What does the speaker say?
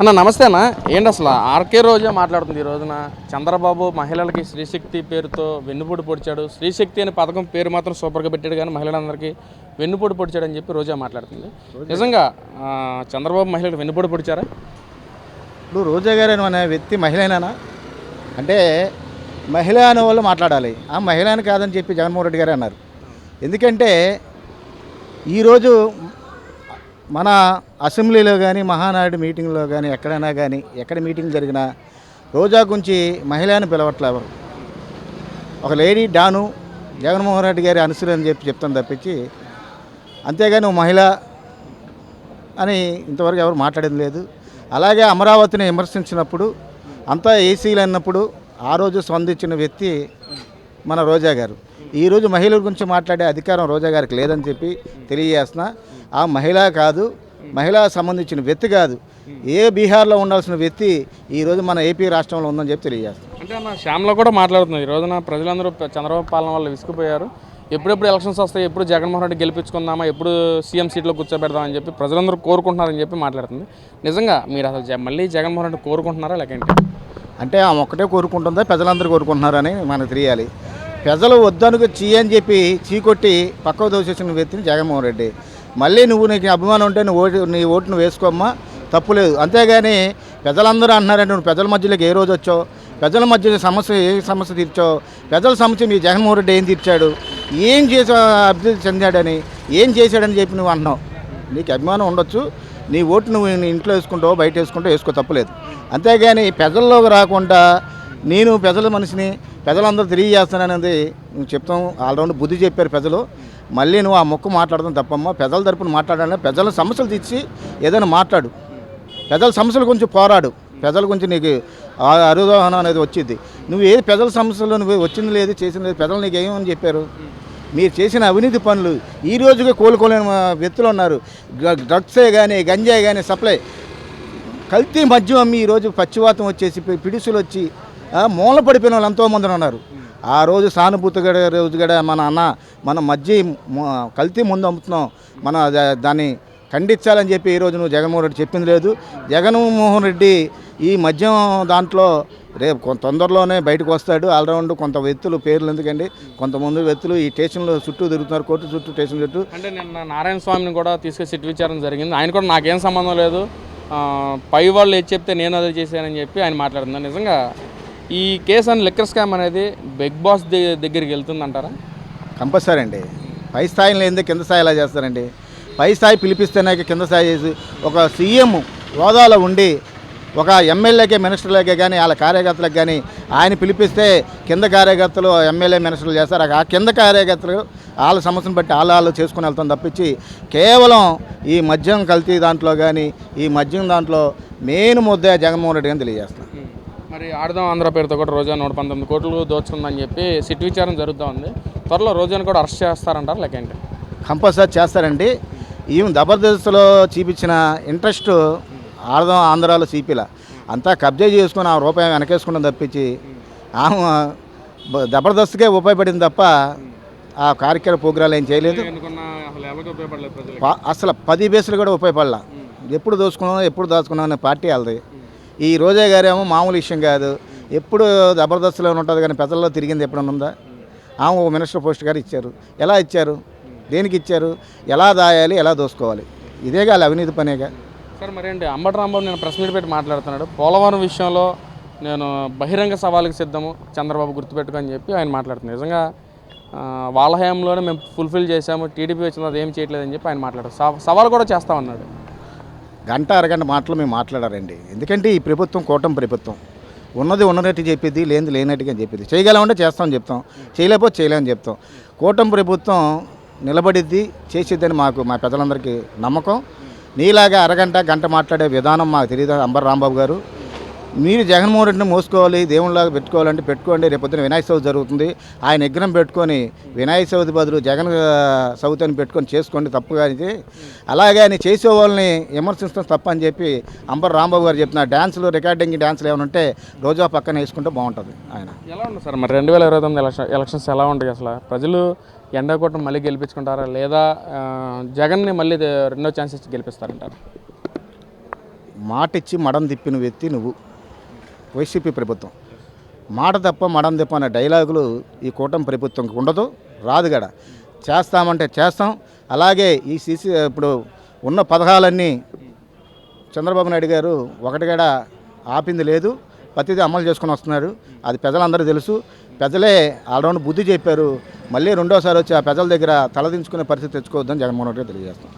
అన్న నమస్తే అన్న. ఏంటి అసలు? ఆర్కే రోజే మాట్లాడుతుంది ఈ రోజున. చంద్రబాబు మహిళలకి శ్రీశక్తి పేరుతో వెన్నుపూడి పొడిచాడు. శ్రీశక్తి అనే పథకం పేరు మాత్రం సూపర్గా పెట్టాడు కానీ మహిళలందరికీ వెన్నుపూడి పొడిచాడు అని చెప్పి రోజా మాట్లాడుతుంది. నిజంగా చంద్రబాబు మహిళలు వెన్నుపూడి పొడిచారా? ఇప్పుడు రోజా గారు అనే వ్యక్తి మహిళనేనా? అంటే మహిళ అనే వాళ్ళు మాట్లాడాలి. ఆ మహిళ అని కాదని చెప్పి జగన్మోహన్ రెడ్డి గారే అన్నారు. ఎందుకంటే ఈరోజు మన అసెంబ్లీలో కానీ మహానాడు మీటింగ్లో కానీ ఎక్కడైనా కానీ ఎక్కడ మీటింగ్ జరిగినా రోజా గురించి మహిళ అని ఒక లేడీ డాను జగన్మోహన్ రెడ్డి గారి అనుసరి అని చెప్పి చెప్తాను తప్పించి అంతేగాని ఓ మహిళ అని ఇంతవరకు ఎవరు మాట్లాడడం లేదు. అలాగే అమరావతిని విమర్శించినప్పుడు అంతా ఏసీలు అన్నప్పుడు ఆ రోజు స్పందించిన వ్యక్తి మన రోజా గారు. ఈరోజు మహిళల గురించి మాట్లాడే అధికారం రోజా గారికి లేదని చెప్పి తెలియజేస్తున్నా. ఆ మహిళ కాదు మహిళ సంబంధించిన వ్యక్తి కాదు. ఏ బీహార్లో ఉండాల్సిన వ్యక్తి ఈరోజు మన ఏపీ రాష్ట్రంలో ఉందని చెప్పి తెలియజేస్తాం అంటే అన్న శ్యామ్లో కూడా మాట్లాడుతుంది ఈ రోజున ప్రజలందరూ చంద్రబాబు పాలన వల్ల విసిగిపోయారు. ఎప్పుడెప్పుడు ఎలక్షన్స్ వస్తాయి ఎప్పుడు జగన్మోహన్ రెడ్డి గెలిపించుకుందామా ఎప్పుడు సీఎం సీట్లో కూర్చోబెడదామని చెప్పి ప్రజలందరూ కోరుకుంటున్నారని చెప్పి మాట్లాడుతుంది. నిజంగా మీరు అసలు మళ్ళీ జగన్మోహన్ రెడ్డి కోరుకుంటున్నారా లేకంటే అంటే ఆమె ఒక్కటే కోరుకుంటుందా ప్రజలందరూ కోరుకుంటున్నారని మనకు తెలియాలి. ప్రజలు వద్దనుకు చీ అని చెప్పి చీకొట్టి పక్కకు దోసేసిన వ్యక్తిని జగన్మోహన్ రెడ్డి. మళ్ళీ నువ్వు నీకు అభిమానం ఉంటే నువ్వు ఓటు నీ ఓటును వేసుకోమ్మా తప్పులేదు అంతేగాని ప్రజలందరూ అంటున్నారంటే నువ్వు ప్రజల మధ్యలోకి ఏ రోజు వచ్చావు? ప్రజల మధ్య సమస్య ఏ సమస్య తీర్చావు? ప్రజల సమస్య మీ జగన్మోహన్ రెడ్డి ఏం తీర్చాడు? ఏం చేసా అభివృద్ధి చెందాడని ఏం చేశాడని చెప్పి నువ్వు అంటున్నావు? నీకు అభిమానం ఉండొచ్చు. నీ ఓటు నువ్వు నీ ఇంట్లో వేసుకుంటావు బయట వేసుకుంటావు వేసుకో తప్పలేదు అంతేగాని ప్రజల్లోకి రాకుండా నేను ప్రజల మనిషిని ప్రజలందరూ తెలియజేస్తాననేది నువ్వు చెప్తాం. ఆల్రౌండ్ బుద్ధి చెప్పారు ప్రజలు. మళ్ళీ నువ్వు ఆ మొక్క మాట్లాడడం తప్పమ్మ. ప్రజల తరపున మాట్లాడాలని ప్రజల సమస్యలు తెచ్చి ఏదైనా మాట్లాడు. ప్రజల సమస్యల గురించి పోరాడు. ప్రజల గురించి నీకు ఆ అరుదోహన అనేది వచ్చింది. నువ్వు ఏది ప్రజల సమస్యలు నువ్వు వచ్చింది లేదు చేసింది లేదు ప్రజలు నీకు ఏమని చెప్పారు? మీరు చేసిన అవినీతి పనులు ఈ రోజుగా కోలుకోలేని వ్యక్తులు ఉన్నారు. డ్రగ్సే కానీ గంజాయి కానీ సప్లై. కల్తీ మద్యం అమ్మి ఈరోజు పచ్చివాతం వచ్చేసి పిడుసులు వచ్చి మూల పడిపోయిన వాళ్ళు ఎంతోమంది ఉన్నారు. ఆ రోజు సానుభూతి గడ రోజు గడ మన అన్న మన మధ్య కల్తీ ముందు అమ్ముతున్నాం. మన దా- దాన్ని ఖండించాలని చెప్పి ఈరోజు నువ్వు జగన్మోహన్ రెడ్డి చెప్పింది లేదు. జగన్మోహన్ రెడ్డి ఈ మద్యం దాంట్లో రేపు కొంత తొందరలోనే బయటకు వస్తాడు. ఆల్రౌండ్ కొంత వ్యక్తులు పేర్లు ఎందుకండి? కొంతమంది వ్యక్తులు ఈ స్టేషన్లో చుట్టూ తిరుగుతున్నారు. కోర్టు చుట్టూ స్టేషన్ చుట్టూ. అంటే నిన్న నారాయణ స్వామిని కూడా తీసుకొచ్చి సిట్ విచారణ జరిగింది. ఆయన కూడా నాకేం సంబంధం లేదు. పై వాళ్ళు ఏది చెప్తే నేను అదే చేశానని చెప్పి ఆయన మాట్లాడుతున్నాను నిజంగా ఈ కేసు అని లిక్కర్ స్కామ్ అనేది బిగ్ బాస్ ది- దగ్గరికి వెళ్తుందంటారా? కంపల్సరీ అండి. పై స్థాయిని లేనిదే కింద స్థాయి ఎలా చేస్తారండి? పై స్థాయి పిలిపిస్తేనే కింద స్థాయి చేసి ఒక సీఎం హోదాలో ఉండి ఒక ఎమ్మెల్యేకే మినిస్టర్లకే కానీ వాళ్ళ కార్యకర్తలకు కానీ ఆయన పిలిపిస్తే కింద కార్యకర్తలు ఎమ్మెల్యే మినిస్టర్లు చేస్తారు. ఆ కింద కార్యకర్తలు వాళ్ళ సమస్యను బట్టి వాళ్ళు వాళ్ళు చేసుకుని వెళ్తాం తప్పించి కేవలం ఈ మద్యం కల్తీ దాంట్లో కానీ ఈ మద్యం దాంట్లో మెయిన్ ముద్ద జగన్మోహన్ రెడ్డి అని తెలియజేస్తాను మరి ఆడదాం ఆంధ్ర పేరుతో కూడా రోజా నూట పంతొమ్మిది కోట్లు దోచుకుందని చెప్పి సిట్ విచారణ జరుగుతూ ఉంది. త్వరలో రోజాను కూడా అరెస్ట్ చేస్తారంటారా లేకంటే కంపల్సరీ చేస్తారండి. ఈమె జబర్దస్త్లో చూపించిన ఇంట్రెస్ట్ ఆడదాం ఆంధ్రాలో చూపిలా అంతా కబ్జా చేసుకుని ఆ రూపాయి వెనకేసుకుని తప్పించి ఆమె జబర్దస్త్కే ఉపయోగపడింది తప్ప ఆ కార్యక్రమ ప్రోగ్రాలు ఏం చేయలేదు. అసలు పది బేసులు కూడా ఉపయోగపడలా. ఎప్పుడు దోచుకున్నాం ఎప్పుడు దాచుకున్నాం అనే పార్టీ వాళ్ళది. ఈ రోజే గారేమో మామూలు విషయం కాదు. ఎప్పుడు జబర్దస్త్లో ఉంటుంది కానీ పెద్దల్లో తిరిగింది ఎప్పుడన్నా ఉందా? ఆమె ఒక మినిస్టర్ పోస్ట్ గారు ఇచ్చారు. ఎలా ఇచ్చారు? దేనికి ఇచ్చారు? ఎలా దాయాలి? ఎలా దోసుకోవాలి? ఇదే కాదు అవినీతి పనేగా. సార్ మరేంటి అంబటి రాంబాబు నేను ప్రెస్ మీట్ పెట్టి మాట్లాడుతున్నాడు. పోలవరం విషయంలో నేను బహిరంగ సవాలుకి సిద్ధము. చంద్రబాబు గుర్తుపెట్టుకొని చెప్పి ఆయన మాట్లాడుతున్నాడు. నిజంగా వాళ్ళ హయాంలోనే మేము ఫుల్ఫిల్ చేశాము. టీడీపీ వచ్చిన అది ఏం చేయట్లేదని చెప్పి ఆయన మాట్లాడారు. సవాల్ కూడా చేస్తామన్నాడు గంట అరగంట మాటలు మేము మాట్లాడారండి. ఎందుకంటే ఈ ప్రభుత్వం కూటమి ప్రభుత్వం. ఉన్నది ఉన్నట్టు చెప్పేది లేనిది లేనట్టుగా చెప్పేది. చేయగలమంటే చేస్తామని చెప్తాం. చేయలేకపోతే చేయలేమని చెప్తాం. కూటమి ప్రభుత్వం నిలబడిద్ది చేసిద్దని మాకు మా ప్రజలందరికీ నమ్మకం. నీలాగా అరగంట గంట మాట్లాడే విధానం మాకు తెలియదు అంబర్ రాంబాబు గారు? మీరు జగన్మోహన్ రెడ్డిని మోసుకోవాలి దేవుళ్ళలాగా పెట్టుకోవాలంటే పెట్టుకోండి. రేపొద్దున వినాయక చవితి జరుగుతుంది. ఆయన విగ్రహం పెట్టుకొని వినాయక చవితి బదులు జగన్ చవితి అని పెట్టుకొని చేసుకోండి తప్పుగా అలాగే ఆయన చేసే వాళ్ళని విమర్శిస్తాం తప్ప అని చెప్పి అంబర్ రాంబాబు గారు చెప్తున్నారు డ్యాన్సులు రికార్డింగ్ డ్యాన్సులు ఏమైనా ఉంటే రోజా పక్కన వేసుకుంటే బాగుంటుంది ఆయన. ఎలా ఉంది సార్? మరి రెండు వేల ఇరవై తొమ్మిది ఎలక్షన్ ఎలక్షన్స్ ఎలా ఉంటాయి అసలు? ప్రజలు ఎండాకోటం మళ్ళీ గెలిపించుకుంటారా? లేదా జగన్ని మళ్ళీ రెండో ఛాన్స్ ఇచ్చి గెలిపిస్తారంటారు? మాట ఇచ్చి మడం తిప్పిన వ్యక్తి నువ్వు. వైసీపీ ప్రభుత్వం. మాట తప్ప మడం తప్ప అనే డైలాగులు ఈ కూటమి ప్రభుత్వంకి ఉండదు రాదు గడ. చేస్తామంటే చేస్తాం. అలాగే ఈ సీసీ ఇప్పుడు ఉన్న పథకాలన్నీ చంద్రబాబు నాయుడు గారు ఒకటిగడ ఆపింది లేదు. ప్రతిదీ అమలు చేసుకొని వస్తున్నారు. అది ప్రజలందరూ తెలుసు. ప్రజలే ఆల్రౌండ్ బుద్ధి చెప్పారు. మళ్ళీ రెండోసారి వచ్చి ఆ ప్రజల దగ్గర తలదించుకునే పరిస్థితి తెచ్చుకోవద్దని జగన్మోహన్ రెడ్డి తెలియజేస్తాం